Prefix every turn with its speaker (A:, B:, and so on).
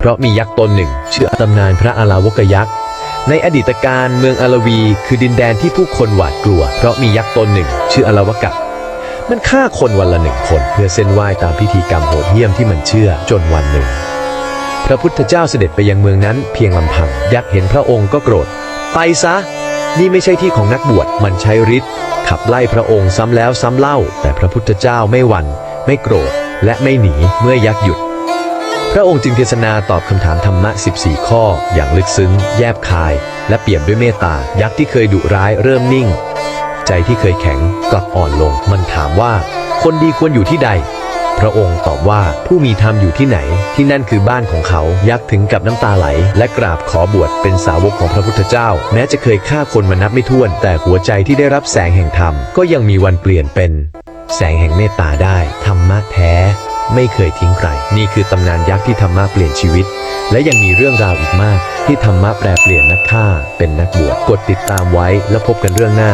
A: เพราะมียักษ์ตนหนึ่ง ชื่อตำนานพระอาราวกยักษ์ ในอดีตการเมืองอารวี คือดินแดนที่ผู้คนหวาดกลัว เพราะมียักษ์ตนหนึ่ง ชื่ออาราวกะมันฆ่าคนวันละหนึ่งคนเพื่อเส้นไหว้ตามพิธีกรรมโหดเหี้ยมที่มันเชื่อจนวันหนึ่ง พระพุทธเจ้าเสด็จไปยังเมืองนั้นเพียงลำพัง ยักษ์เห็นพระองค์ก็โกรธ ไปซะ นี่ไม่ใช่ที่ของนักบวชมันใช้ฤทธิ์ขับไล่พระองค์ซ้ำแล้วซ้ำเล่า แต่พระพุทธเจ้าไม่หวัน่นไม่โกรธ และไม่หนีเมื่อยักษ์หยุด พระองค์จึงเทศนาตอบคำถามธรรมะ 14 ข้อ อย่างลึกซึ้ง แยบคาย และเปี่ยมด้วยเมตตา ยักษ์ที่เคยดุร้ายเริ่มนิ่ง ใจที่เคยแข็งกลับอ่อนลง มันถามว่า คนดีควรอยู่ที่ใด พระองค์ตอบว่าผู้มีธรรมอยู่ที่ไหน ที่นั่นคือบ้านของเขา ยักษ์ถึงกับน้ำตาไหล และกราบขอบวชเป็นสาวกของพระพุทธเจ้า แม้จะเคยฆ่าคนมานับไม่ถ้วน แต่หัวใจที่ได้รับแสงแห่งธรรม ก็ยังมีวันเปลี่ยนเป็น แสงแห่งเมตตาได้ ธรรมะแท้ ไม่เคยทิ้งใคร นี่คือตำนานยักษ์ที่ธรรมะเปลี่ยนชีวิต และยังมีเรื่องราวอีกมาก ที่ธรรมะแปลเปลี่ยนนักฆ่าเป็นนักบวชกดติดตามไว้แล้วพบกันเรื่องหน้า